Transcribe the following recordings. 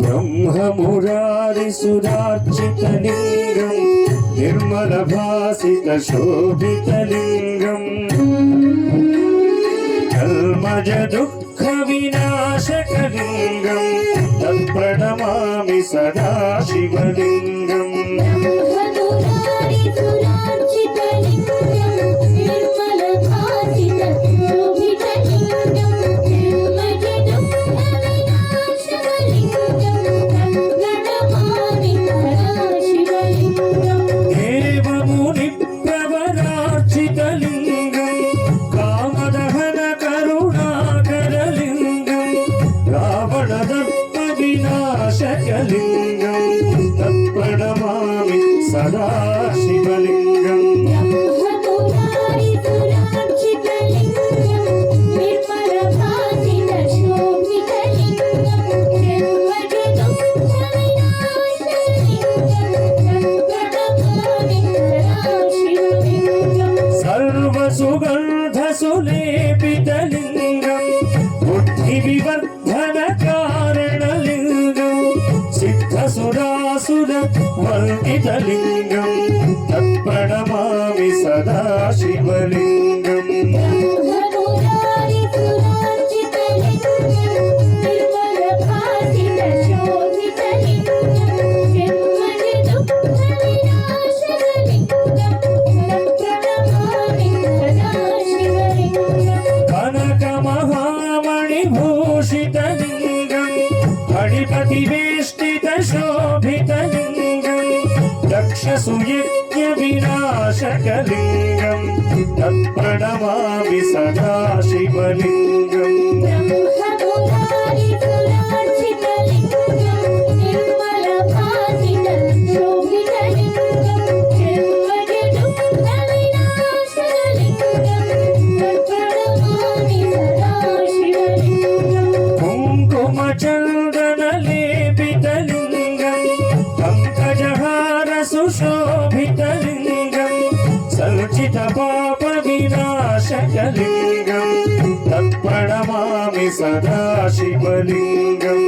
ब्रह्ममुरारिसुरार्चितलिङ्गम् निर्मलभासितशोभितलिङ्गम् कल्मजदुःखविनाशकलिङ्गम् तत्प्रणमामि सदा शिवलिङ्गम् శ్రీనివాసుడ వందితలింగం తత్ప్రణమామి సదాశివలింగం. दक्षसुयज्ञविनाशकलिङ्गम् तत्प्रणमामि सदा शिवलिङ्गम् पङ्कजहारसुशोभितलिङ्गम् सञ्चितपापविनाशकलिङ्गम् तत्प्रणमामि सदा शिवलिङ्गम्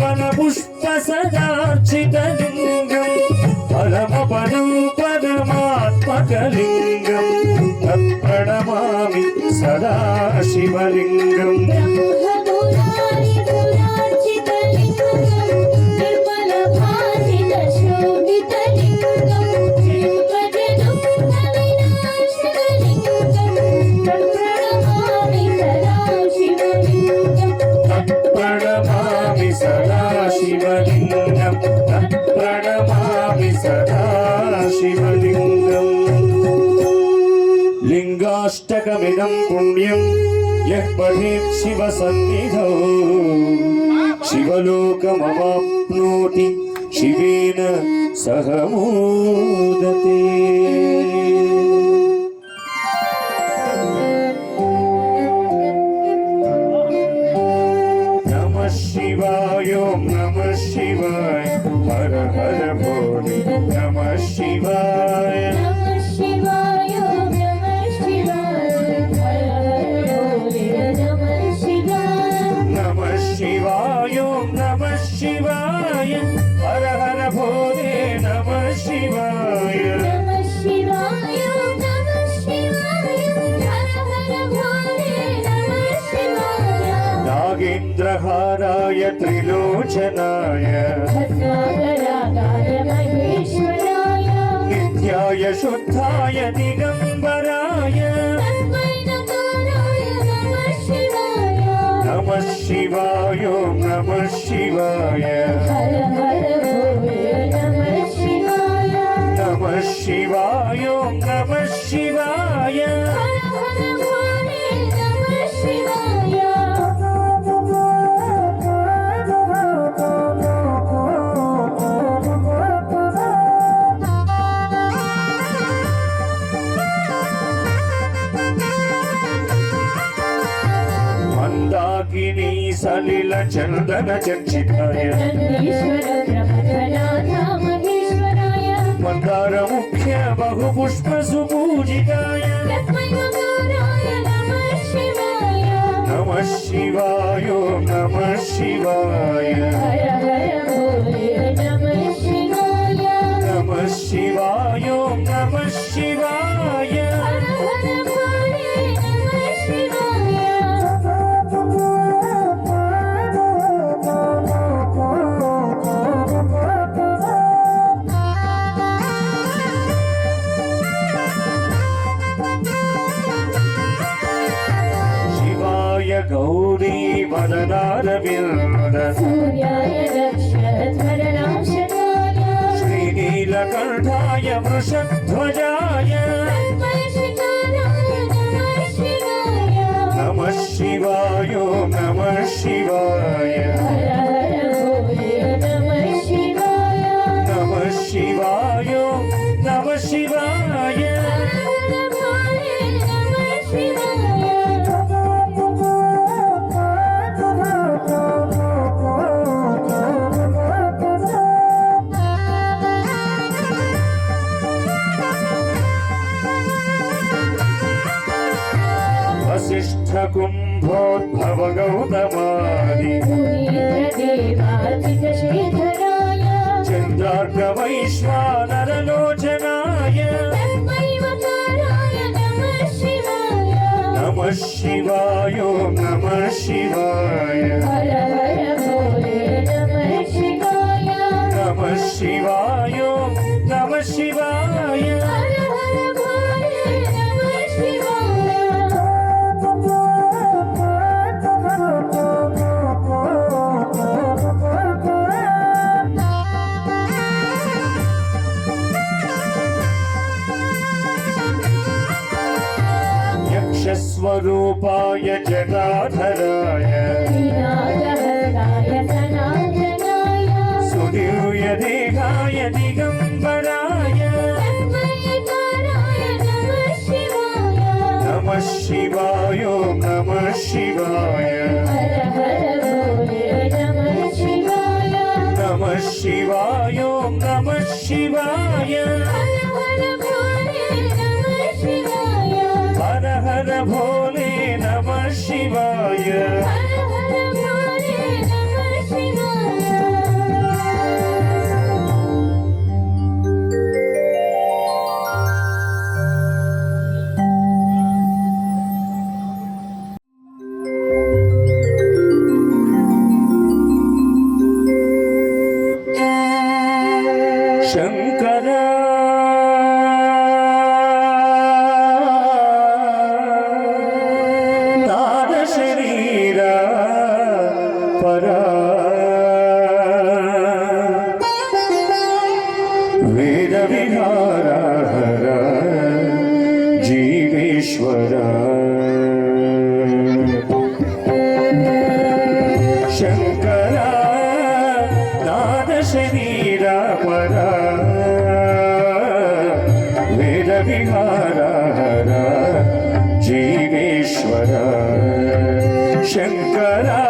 పవన పుష్ప సదార్చిత లింగం ఫలమపరం పరమాత్మకలింగం ప్రణమామి సదాశివలింగం. पुण्यं यः पठेत् शिवसन्निधौ। शिवलोकमवाप्नोति शिवेन सह नमः शिवायो नमः शिवाय हर हर भोले नमः शिवाय। నాగేంద్రహారాయ త్రిలోచనాయ. నిత్యాయ శుద్ధాయ దిగంబరాయ. నమ శివాయ. నమ శివాయ. చందన చర్చికాయ మందార ముఖ్య బహుపుష్ప సుపూజితాయ. తస్మై నకారాయ నమ శివాయ నమ శివాయ నమ శివాయ హర హర నమ శివాయ వదనారవింద సూర్యాయ రక్షరధరనాశనాయ శ్రీనీలకంఠాయ వృషధ్వజాయ తస్మై శిఖరాయ నమ శివాయ నమ శివాయ నమ కుంభోద్భవ గౌతమాది చంద్రార్క వైశ్వానరలోచనాయ నమ శివాయ నమ శివాయ. యక్షస్వరూపాయ జటాధరాయ వినాయకరాయ సనాతనాయ సుదివ్య దేహాయ దిగంబరాయ తస్మై కారాయ నమ శివాయ నమ శివాయ ఈశ్వర శంకర నాదశరీర పర వేద విహార హర జీవేశ్వర శంకరా